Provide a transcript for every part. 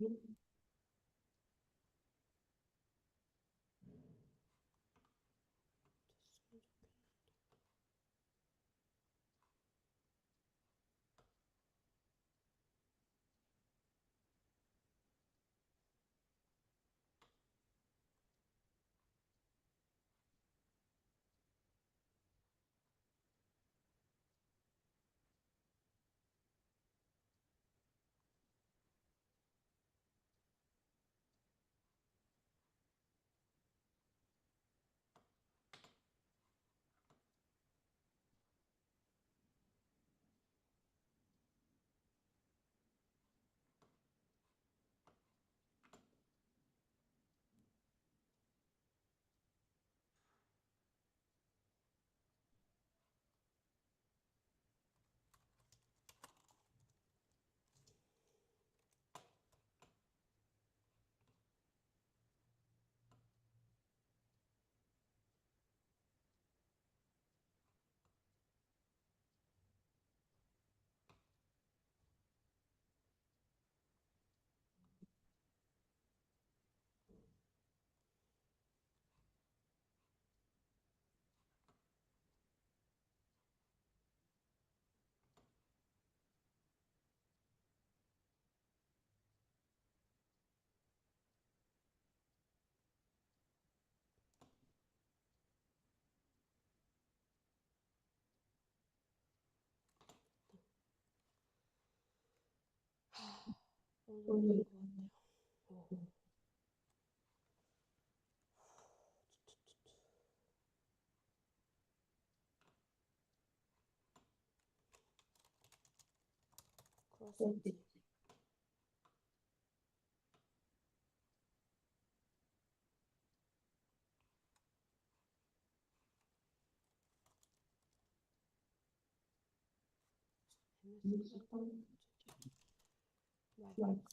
you. 정도 된것 같아요. 어. 그럴 수 있지. MS 폰 와이파이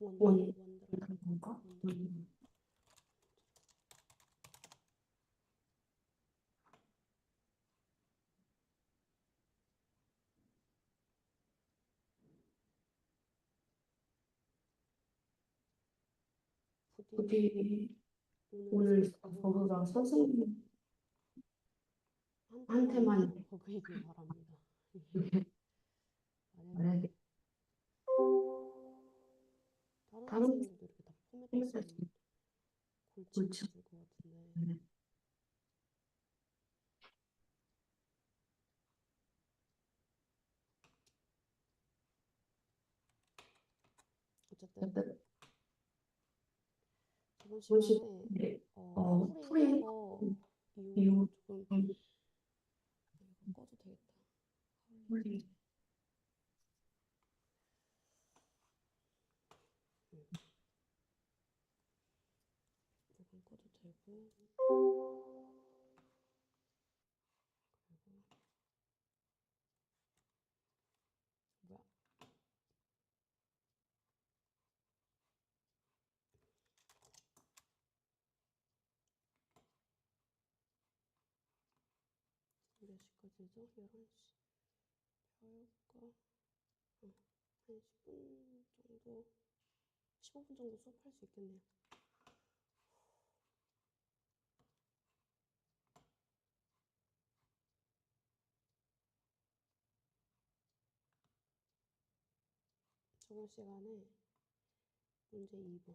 원본 원. 원드라이브 건가? 원드라이브. 부디 부디 오늘 오늘 저보다 선생님 한테만 버그이길 바랍니다. 만약에 다른 선생님들도 이렇게 다 포맷했으면 골치 아플 것 같은데 네. 어쨌든 시간에 시간에 어, 거 이후 조금 꺼도 되겠다. 풀이. 이건 꺼도 되고 그리고 뭐야? 몇 시까지죠? 11시. 배울까? 어, 한 10분 정도, 15분 정도 수업할 수 있겠네요. 저번 시간에 문제 2번.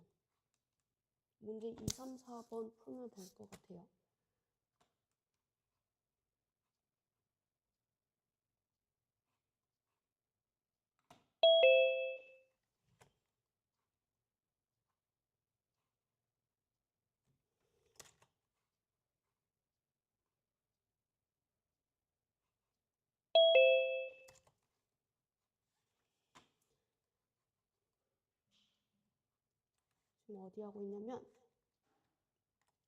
문제 2, 3, 4번 풀면 될 것 같아요. 어디 하고 있냐면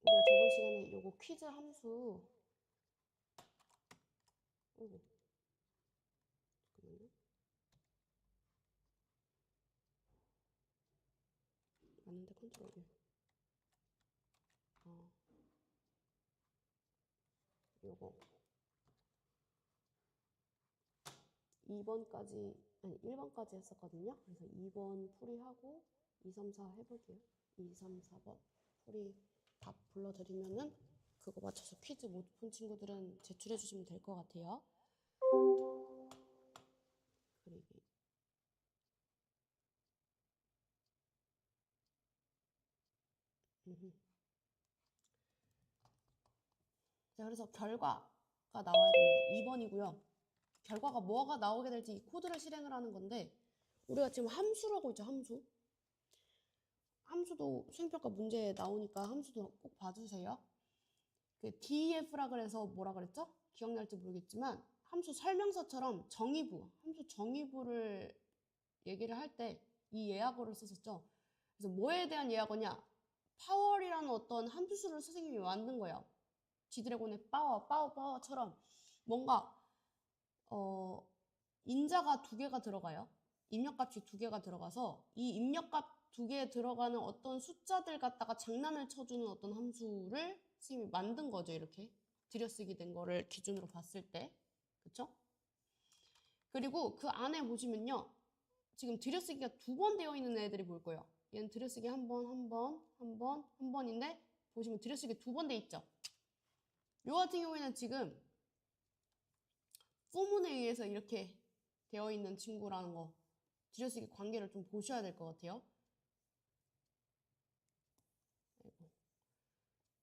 우리가 저번 시간에 요거 퀴즈 함수. 어 맞는데 컨트롤 1. 어. 요거. 2번까지, 아니, 1번까지 했었거든요. 그래서 2번 풀이하고 2, 3, 4 해볼게요. 2, 3, 4번 풀이 다 불러드리면은 그거 맞춰서 퀴즈 못 푼 친구들은 제출해주시면 될 것 같아요. 자, 그래서 결과가 나와야 됩니다. 2번이고요. 결과가 뭐가 나오게 될지 이 코드를 실행을 하는 건데 우리가 지금 함수라고 있죠, 함수. 함수도 수행평가 문제에 나오니까 함수도 꼭 봐주세요. 그 DEF라 그래서 뭐라 그랬죠? 기억날지 모르겠지만 함수 설명서처럼 정의부, 함수 정의부를 얘기를 할 때 이 예약어를 썼었죠. 그래서 뭐에 대한 예약어냐? 파월이라는 어떤 함수를 선생님이 만든 거예요. 지드래곤의 파워, 파워, 파워처럼 뭔가 어, 인자가 두 개가 들어가요. 입력값이 두 개가 들어가서 이 입력값 두 개에 들어가는 어떤 숫자들 갖다가 장난을 쳐주는 어떤 함수를 선생님이 만든 거죠. 이렇게 들여쓰기 된 거를 기준으로 봤을 때. 그쵸? 그리고 그 안에 보시면요. 지금 들여쓰기가 두 번 되어 있는 애들이 보일 거예요. 얘는 들여쓰기 한 번, 한 번, 한 번, 한 번인데 보시면 들여쓰기 두 번 돼 있죠. 요 같은 경우에는 지금 포문에 의해서 이렇게 되어 있는 친구라는 거 들여쓰기 관계를 좀 보셔야 될 것 같아요.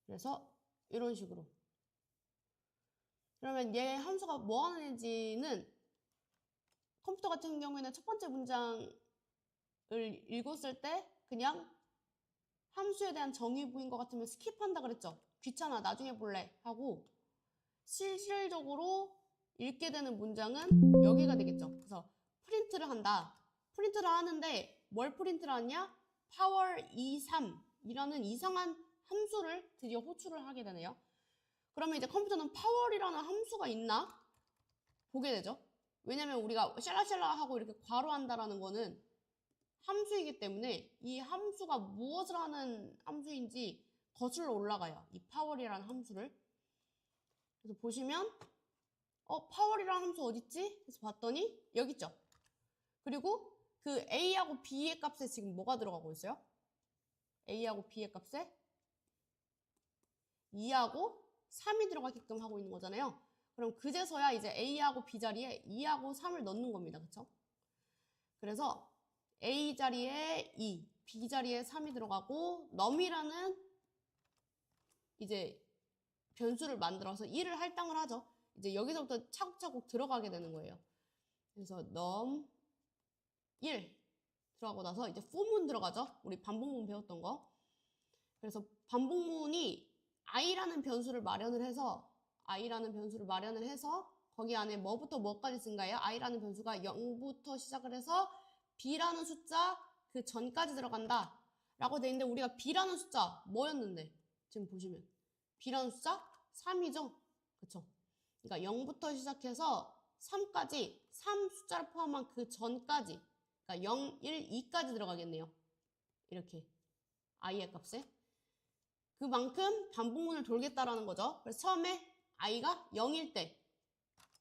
그래서 이런 식으로 그러면 얘 함수가 뭐 하는 애인지는 컴퓨터 같은 경우에는 첫 번째 문장을 읽었을 때 그냥 함수에 대한 정의 부인 것 같으면 스킵한다 그랬죠. 귀찮아, 나중에 볼래 하고 실질적으로 읽게 되는 문장은 여기가 되겠죠. 그래서 프린트를 한다. 프린트를 하는데 뭘 프린트를 하냐? power 23이라는 이상한 함수를 드디어 호출을 하게 되네요. 그러면 이제 컴퓨터는 power이라는 함수가 있나? 보게 되죠. 왜냐면 우리가 샬라샬라 하고 이렇게 괄호한다라는 거는 함수이기 때문에 이 함수가 무엇을 하는 함수인지 거슬러 올라가요. 이 파월이라는 함수를. 그래서 보시면 어 파월이라는 함수 어딨지? 그래서 봤더니 여기 있죠. 그리고 그 a하고 b의 값에 지금 뭐가 들어가고 있어요? a하고 b의 값에 2하고 3이 들어가게끔 하고 있는 거잖아요. 그럼 그제서야 이제 a하고 b 자리에 2하고 3을 넣는 겁니다. 그쵸? 그래서 A 자리에 2, B 자리에 3이 들어가고 넘이라는 이제 변수를 만들어서 1을 할당을 하죠. 이제 여기서부터 차곡차곡 들어가게 되는 거예요. 그래서 넘1 들어가고 나서 이제 포문 들어가죠. 우리 반복문 배웠던 거. 그래서 반복문이 i라는 변수를 마련을 해서 i라는 변수를 마련을 해서 거기 안에 뭐부터 뭐까지 쓴가요? i라는 변수가 0부터 시작을 해서 b라는 숫자 그 전까지 들어간다. 라고 돼 있는데 우리가 b라는 숫자 뭐였는데? 지금 보시면. B라는 숫자 3이죠? 그쵸? 그러니까 0부터 시작해서 3까지 3 숫자를 포함한 그 전까지 그러니까 0, 1, 2까지 들어가겠네요. 이렇게. i의 값에. 그만큼 반복문을 돌겠다라는 거죠. 그래서 처음에 i가 0일 때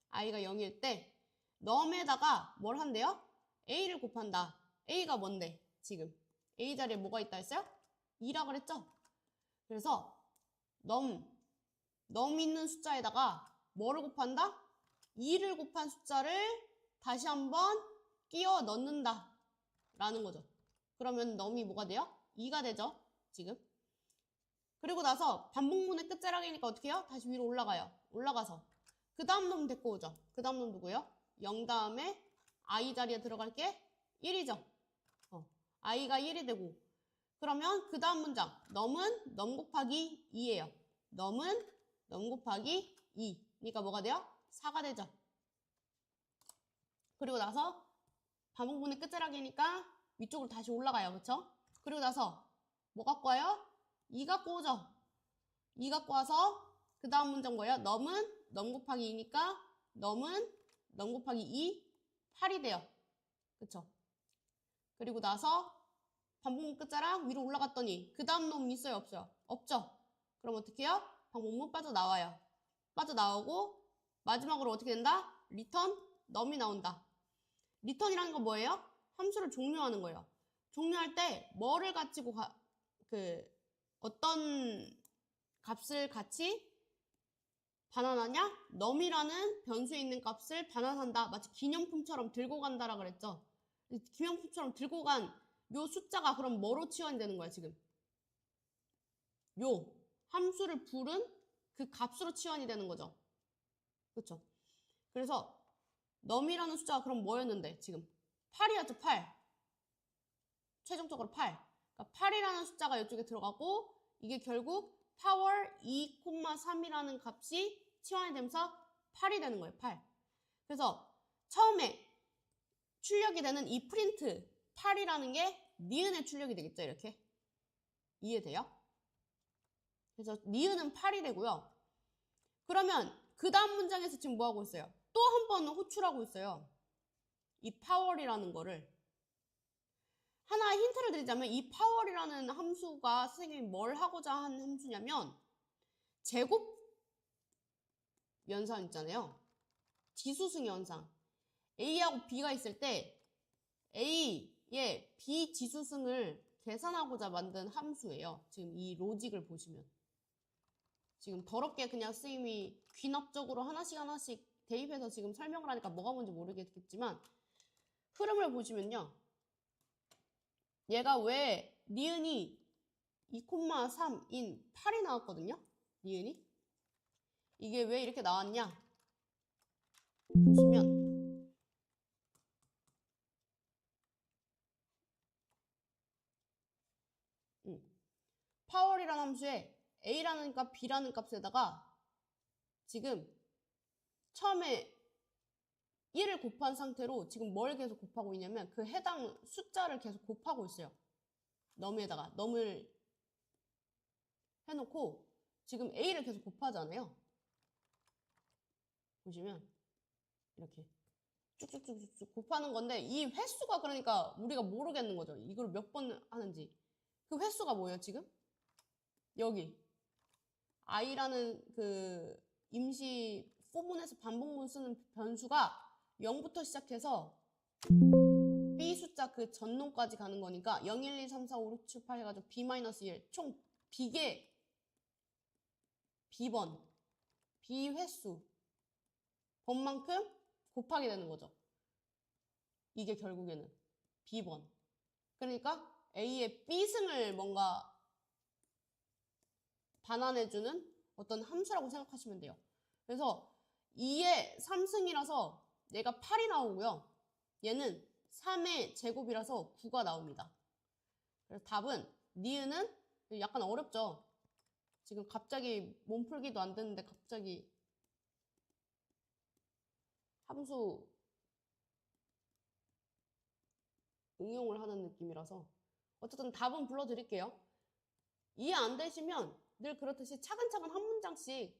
i가 0일 때 넘에다가 뭘 한대요? A를 곱한다. a가 뭔데? 지금 a 자리에 뭐가 있다 했어요? 2라 그랬죠? 그래서 넘, 넘 있는 숫자에다가 뭐를 곱한다? 2를 곱한 숫자를 다시 한번 끼워 넣는다 라는 거죠. 그러면 넘이 뭐가 돼요? 2가 되죠? 지금 그리고 나서 반복문의 끝자락이니까 어떻게 해요? 다시 위로 올라가요. 올라가서 그 다음 놈 데리고 오죠. 그 다음 놈 누구예요? 0 다음에 i 자리에 들어갈 게 1이죠. 어, i가 1이 되고 그러면 그 다음 문장 넘은 넘 곱하기 2예요. 넘은 넘 곱하기 2. 그러니까 뭐가 돼요? 4가 되죠. 그리고 나서 반복문의 끝자락이니까 위쪽으로 다시 올라가요. 그쵸? 그리고 나서 뭐 갖고 와요? 2 갖고 오죠. 2 갖고 와서 그 다음 문장 뭐예요? 넘은 넘 곱하기 2니까 넘은 넘 곱하기 2 8이 돼요. 그쵸? 그리고 나서 반복문 끝자락 위로 올라갔더니 그 다음 놈 있어요? 없어요? 없죠? 그럼 어떻게 해요? 반복문 빠져나와요. 빠져나오고 마지막으로 어떻게 된다? 리턴 넘이 나온다. 리턴이라는 건 뭐예요? 함수를 종료하는 거예요. 종료할 때 뭐를 가지고 가, 그 어떤 값을 같이 반환하냐? 넘이라는 변수에 있는 값을 반환한다. 마치 기념품처럼 들고 간다라 그랬죠. 기념품처럼 들고 간 요 숫자가 그럼 뭐로 치환이 되는 거야 지금? 요 함수를 부른 그 값으로 치환이 되는 거죠. 그렇죠? 그래서 넘이라는 숫자가 그럼 뭐였는데 지금 8이었죠 8 최종적으로 8 그러니까 8이라는 숫자가 이쪽에 들어가고 이게 결국 파워 2,3이라는 값이 치환이 되면서 8이 되는 거예요 8 그래서 처음에 출력이 되는 이 프린트 8이라는 게 니은의 출력이 되겠죠 이렇게 이해돼요? 그래서 니은은 8이 되고요 그러면 그 다음 문장에서 지금 뭐 하고 있어요? 또 한 번 호출하고 있어요. 이 파월이라는 거를. 하나 힌트를 드리자면 이 파월이라는 함수가 선생님이 뭘 하고자 한 함수냐면 제곱 연산 있잖아요. 지수승 연산. A하고 B가 있을 때 A의 B 지수승을 계산하고자 만든 함수예요. 지금 이 로직을 보시면. 지금 더럽게 그냥 선생님이 귀납적으로 하나씩 하나씩 대입해서 지금 설명을 하니까 뭐가 뭔지 모르겠지만 흐름을 보시면요. 얘가 왜 니은이 2,3인 8이 나왔거든요. 니은이. 이게 왜 이렇게 나왔냐? 보시면 음. 파월이라는 함수에 a라는 값, b라는 값에다가 지금 처음에 1을 곱한 상태로 지금 뭘 계속 곱하고 있냐면 그 해당 숫자를 계속 곱하고 있어요. 넘에다가 넘을 해놓고 지금 a를 계속 곱하잖아요. 보시면 이렇게 쭉쭉쭉쭉 곱하는 건데 이 횟수가 그러니까 우리가 모르겠는 거죠. 이걸 몇 번 하는지. 그 횟수가 뭐예요, 지금? 여기 i라는 그 임시 포문에서 반복문 쓰는 변수가 0부터 시작해서 b 숫자 그 전놈까지 가는 거니까 0, 1, 2, 3, 4, 5, 6, 7, 8 해가지고 b-1 총 b개 b번 b 횟수 번만큼 곱하게 되는 거죠. 이게 결국에는 b번 그러니까 a의 b승을 뭔가 반환해주는 어떤 함수라고 생각하시면 돼요. 그래서 2의 3승이라서 얘가 8이 나오고요. 얘는 3의 제곱이라서 9가 나옵니다. 그래서 답은 니은은 약간 어렵죠. 지금 갑자기 몸풀기도 안 되는데 갑자기 함수 응용을 하는 느낌이라서 어쨌든 답은 불러드릴게요. 이해 안 되시면 늘 그렇듯이 차근차근 한 문장씩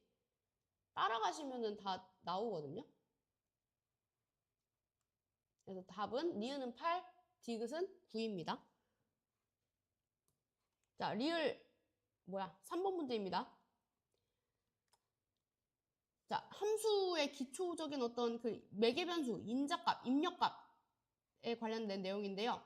따라가시면 다 나오거든요. 그래서 답은 니은은 8, 디귿은 9입니다. 자, 리을 뭐야? 3번 문제입니다. 자, 함수의 기초적인 어떤 그 매개 변수, 인자값, 입력값에 관련된 내용인데요.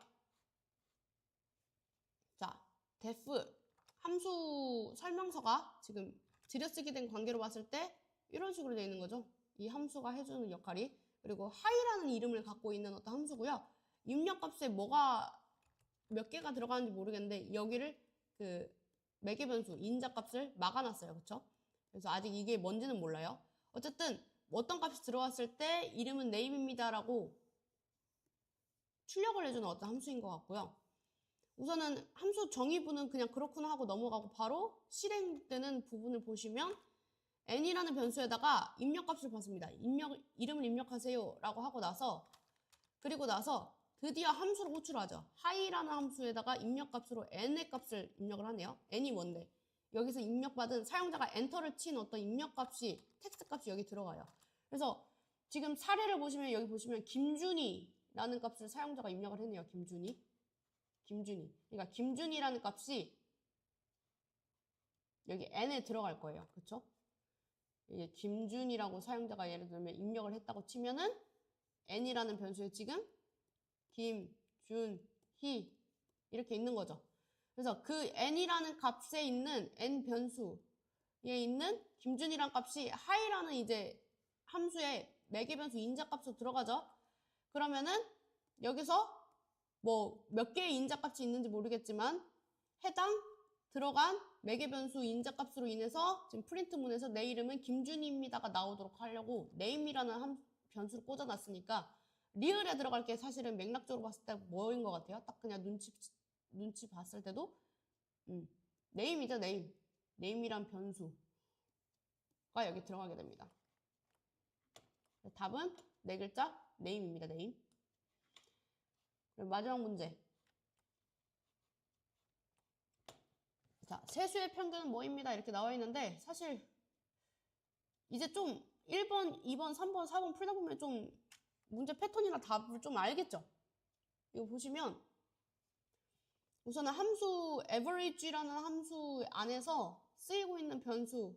자, def 함수 설명서가 지금 들여쓰기 된 관계로 봤을 때 이런 식으로 되어 있는 거죠. 이 함수가 해주는 역할이. 그리고 hi라는 이름을 갖고 있는 어떤 함수고요. 입력값에 뭐가 몇 개가 들어가는지 모르겠는데 여기를 그 매개 변수 인자 값을 막아놨어요. 그렇죠? 그래서 아직 이게 뭔지는 몰라요. 어쨌든 어떤 값이 들어왔을 때 이름은 name입니다라고 출력을 해주는 어떤 함수인 것 같고요. 우선은 함수 정의부는 그냥 그렇구나 하고 넘어가고 바로 실행되는 부분을 보시면 n이라는 변수에다가 입력값을 받습니다. 입력, 이름을 입력하세요 라고 하고 나서 그리고 나서 드디어 함수를 호출하죠. hi라는 함수에다가 입력값으로 n의 값을 입력을 하네요. n이 뭔데? 여기서 입력받은 사용자가 엔터를 친 어떤 입력값이 텍스트 값이 여기 들어가요. 그래서 지금 사례를 보시면 여기 보시면 김준이라는 값을 사용자가 입력을 했네요. 김준이. 김준이. 그러니까 김준이라는 값이 여기 n에 들어갈 거예요. 그렇죠? 이게 김준이라고 사용자가 예를 들면 입력을 했다고 치면은 n이라는 변수에 지금 김 준 희 이렇게 있는 거죠. 그래서 그 n이라는 값에 있는 n 변수에 있는 김준이란 값이 high라는 이제 함수에 매개 변수 인자 값으로 들어가죠. 그러면은 여기서 뭐 몇 개의 인자 값이 있는지 모르겠지만 해당 들어간 매개 변수 인자 값으로 인해서 지금 프린트문에서 내 이름은 김준희입니다가 나오도록 하려고 name이라는 함, 변수를 꽂아놨으니까 리을에 들어갈 게 사실은 맥락적으로 봤을 때 뭐인 것 같아요? 딱 그냥 눈치 눈치 봤을 때도 음, name이죠 name name이란 변수가 여기 들어가게 됩니다. 답은 네 글자 name입니다. name. 그리고 마지막 문제. 자, 세수의 평균은 뭐입니다. 이렇게 나와 있는데 사실 이제 좀 1번, 2번, 3번, 4번 풀다 보면 좀 문제 패턴이나 답을 좀 알겠죠? 이거 보시면 우선은 함수 average라는 함수 안에서 쓰이고 있는 변수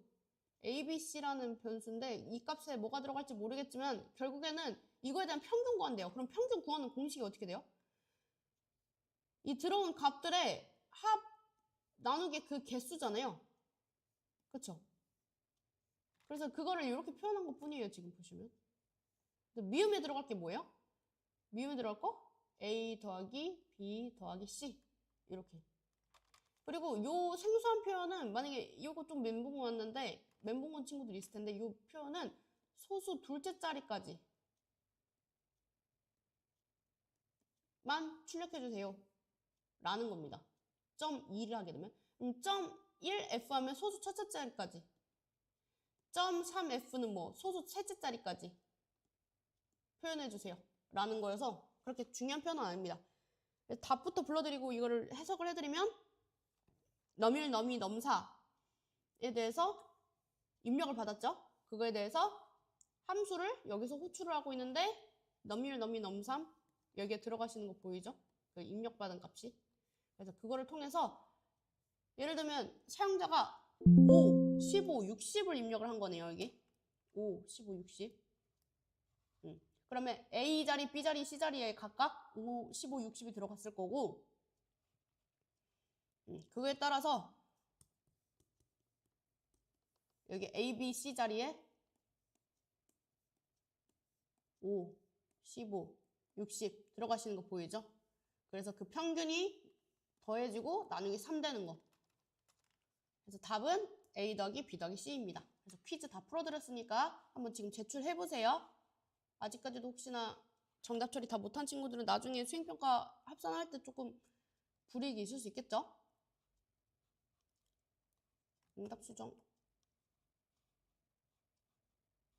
abc라는 변수인데 이 값에 뭐가 들어갈지 모르겠지만 결국에는 이거에 대한 평균 구한대요. 그럼 평균 구하는 공식이 어떻게 돼요? 이 들어온 값들의 합 나누기 그 개수잖아요. 그쵸? 그래서 그거를 이렇게 표현한 것 뿐이에요. 지금 보시면. 미음에 들어갈 게 뭐예요? 미음에 들어갈 거? A 더하기 B 더하기 C. 이렇게. 그리고 요 생소한 표현은 만약에 이거 좀 멘붕 왔는데 멘붕 온 친구들이 있을 텐데 이 표현은 소수 둘째 자리까지 만 출력해 주세요. 라는 겁니다. 점 2를 하게 되면 음, 점 1f 하면 소수 첫째 자리까지 점 3f는 뭐 소수 셋째 자리까지 표현해 주세요. 라는 거여서 그렇게 중요한 표현은 아닙니다. 답부터 불러드리고 이거를 해석을 해드리면 넘일 넘이 넘사에 대해서 입력을 받았죠. 그거에 대해서 함수를 여기서 호출을 하고 있는데 넘일 넘이 넘삼 여기에 들어가시는 거 보이죠? 그 입력받은 값이. 그래서 그거를 통해서 예를 들면 사용자가 5, 15, 60을 입력을 한 거네요, 여기. 5, 15, 60. 음. 그러면 A 자리, B 자리, C 자리에 각각 5, 15, 60이 들어갔을 거고, 음, 그거에 따라서 여기 A, B, C 자리에 5, 15, 60 들어가시는 거 보이죠? 그래서 그 평균이 더해지고 나누기 3 되는 거. 그래서 답은 A 더하기 B 더하기 C입니다. 그래서 퀴즈 다 풀어드렸으니까 한번 지금 제출해보세요. 아직까지도 혹시나 정답 처리 다 못한 친구들은 나중에 수행평가 합산할 때 조금 불이익이 있을 수 있겠죠? 응답 수정.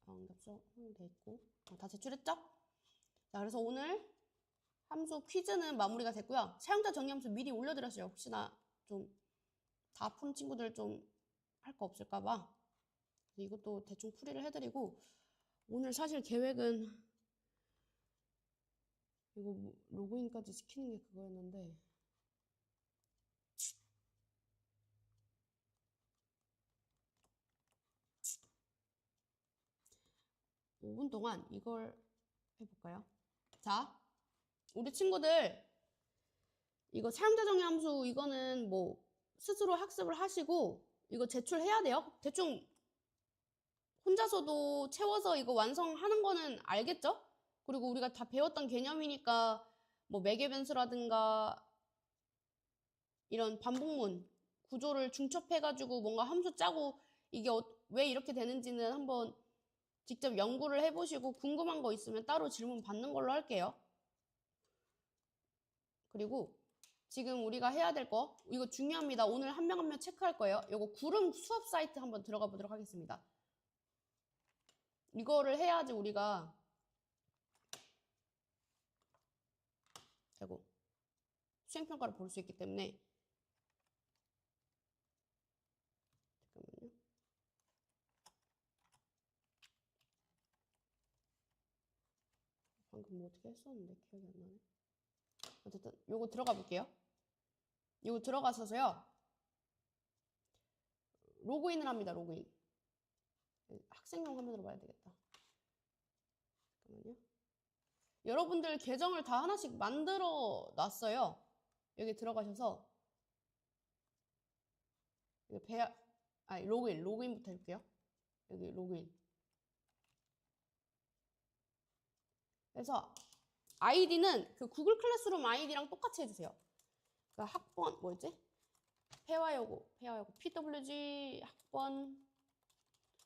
아, 응답 수정 돼 있고. 어, 다 제출했죠? 자, 그래서 오늘 함수 퀴즈는 마무리가 됐고요. 사용자 정의함수 미리 올려드렸어요. 혹시나 좀 다 푼 친구들 좀 할 거 없을까봐. 이것도 대충 풀이를 해드리고 오늘 사실 계획은 이거 뭐 로그인까지 시키는 게 그거였는데 5분 동안 이걸 해볼까요? 자, 우리 친구들 이거 사용자 정의 함수 이거는 뭐 스스로 학습을 하시고 이거 제출해야 돼요. 대충 혼자서도 채워서 이거 완성하는 거는 알겠죠? 그리고 우리가 다 배웠던 개념이니까 뭐 매개 변수라든가 이런 반복문 구조를 중첩해가지고 뭔가 함수 짜고 이게 어- 왜 이렇게 되는지는 한번 직접 연구를 해보시고 궁금한 거 있으면 따로 질문 받는 걸로 할게요. 그리고 지금 우리가 해야 될 거, 이거 중요합니다. 오늘 한 명 한 명 체크할 거예요. 이거 구름 수업 사이트 한번 들어가 보도록 하겠습니다. 이거를 해야지 우리가 아이고 수행평가를 볼 수 있기 때문에 잠깐만요. 방금 뭐 어떻게 했었는데 기억이 안 나네. 어쨌든 요거 들어가 볼게요. 요거 들어가서서요. 로그인을 합니다. 로그인. 학생용 화면으로 봐야 되겠다. 잠깐만요. 여러분들 계정을 다 하나씩 만들어 놨어요. 여기 들어가셔서 여기 배 아니 로그인 로그인부터 해볼게요. 여기 로그인. 그래서 아이디는 그 구글 클래스룸 아이디랑 똑같이 해주세요. 그 학번 뭐였지? 폐화여고 폐화여고 PWG 학번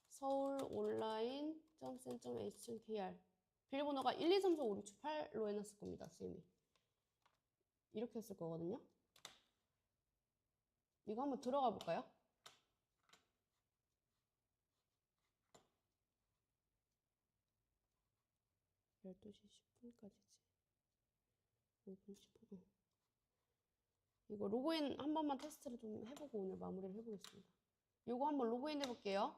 서울 온라인 점센.h.kr 비밀번호가 1, 2, 3, 4, 5, 6, 7, 8로 해놨을 겁니다, 쌤이. 이렇게 했을 거거든요. 이거 한번 들어가 볼까요? 열두 시 10분까지지. 5분 10분. 이거 로그인 한 번만 테스트를 좀 해보고 오늘 마무리를 해보겠습니다. 이거 한번 로그인 해볼게요.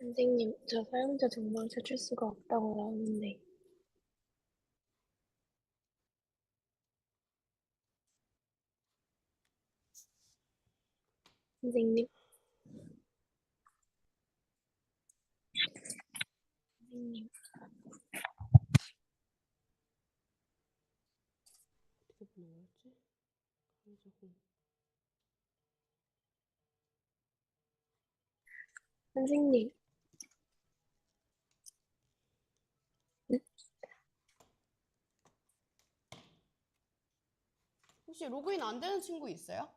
선생님, 저 사용자 정보를 찾을 수가 없다고 나오는데. 선생님. 선생님, 어떻게 보는? 가지고 선생님. 혹시 로그인 안 되는 친구 있어요?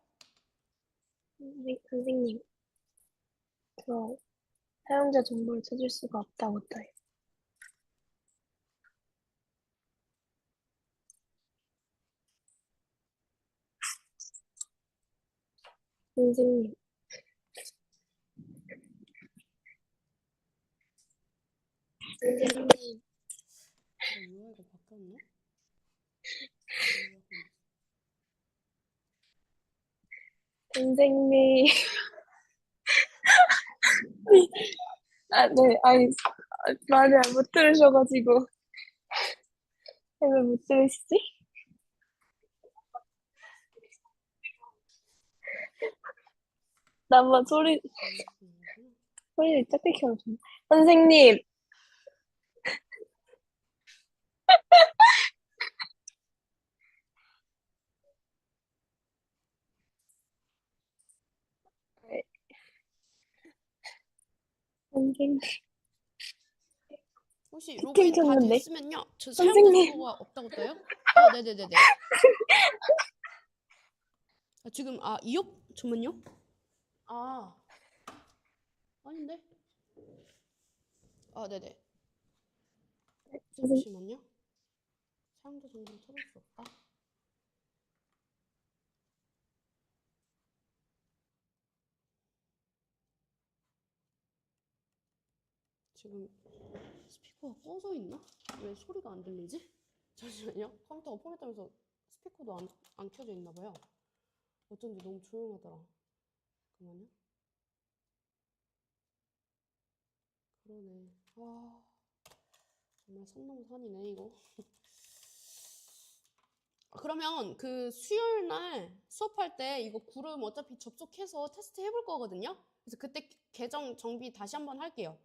선생- 선생님. 저 사용자 정보를 찾을 수가 없다고 떠요. 선생님. 선생님. 어, 이거 바뀌었네? 선생님. 아, 네, 아니, 아, 말을 못 들으셔가지고. 왜 못 들으시지? 나만 소리, 소리를 작게 켜줘. 선생님. 선생님. 혹시 로그인 다? 됐으면요. 저 선생님. 정보가 없다고 떠요? 어, 네네네네. 아, 지금 아 이업 잠만요. 아 아닌데? 아 네네. 잠시만요. 사용자 정보를 찾을 수 없다. 지금 스피커가 꺼져 있나? 왜 소리가 안 들리지? 잠시만요. 컴퓨터가 포맷되면서 스피커도 안, 안 켜져 있나 봐요. 어쩐지 너무 조용하더라. 잠깐만요. 그러네. 와, 정말 산 넘어 산이네, 이거. 그러면 그 수요일 날 수업할 때 이거 구름 어차피 접속해서 테스트 해볼 거거든요. 그래서 그때 계정 정비 다시 한번 할게요.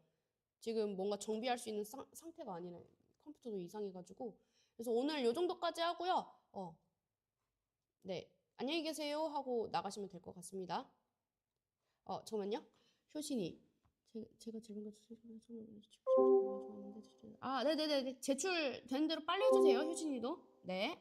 지금 뭔가 정비할 수 있는 상, 상태가 아니네. 컴퓨터도 이상해가지고. 그래서 오늘 요 정도까지 하고요. 어. 네. 안녕히 계세요 하고 나가시면 될 것 같습니다. 어, 잠깐만요. 효신이. 제, 제가 질문 아, 네네네. 제출된 대로 빨리 해주세요. 효신이도. 네.